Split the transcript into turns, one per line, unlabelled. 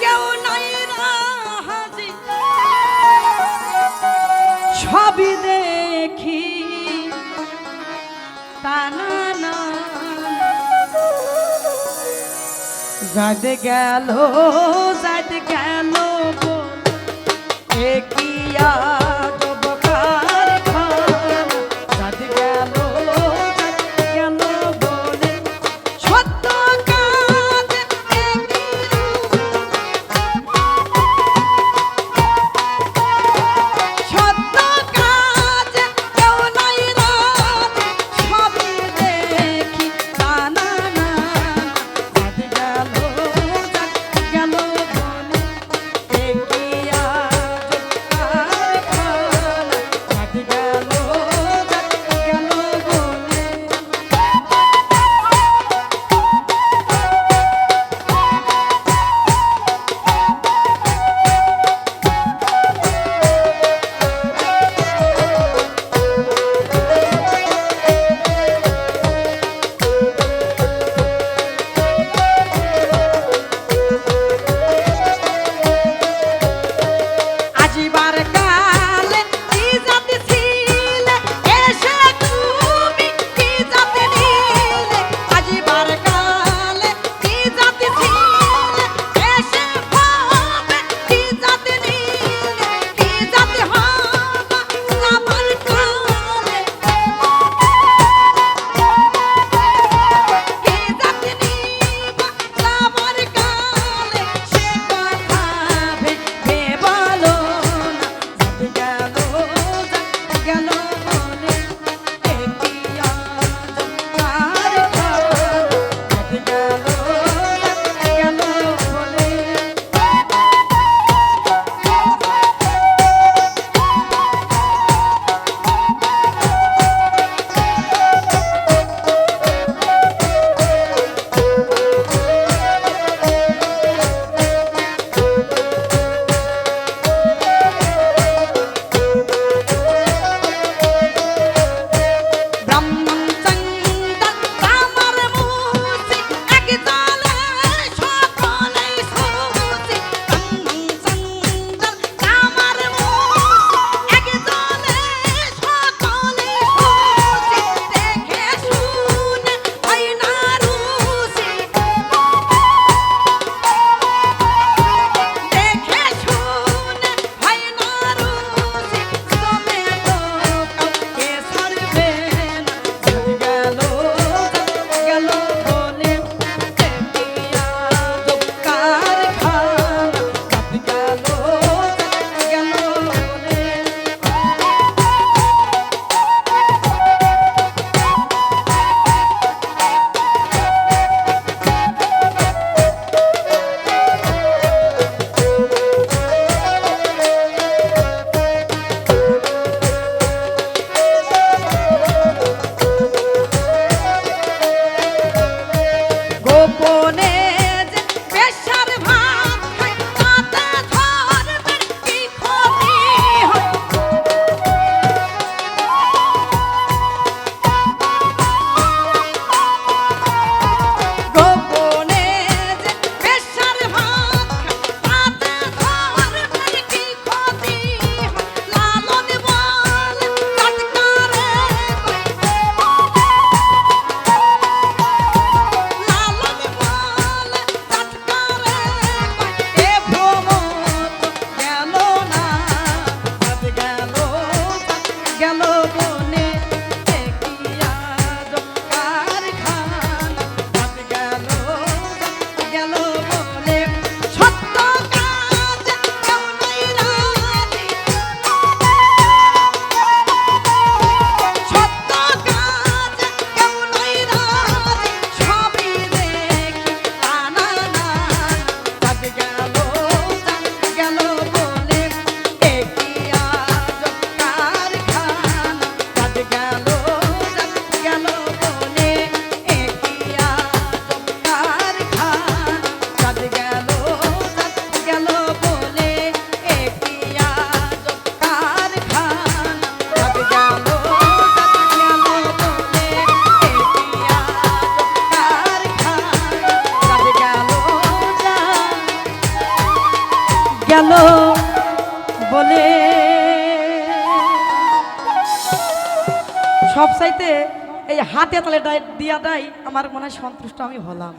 কেউ নাই রাহাজি সবই দেখি তানা গেল যাইতে গেল একিয়া গেল বলে। সব চাইতে এই হাতে তালে দেয় আমার মনে হয় সন্তুষ্ট আমি হলাম।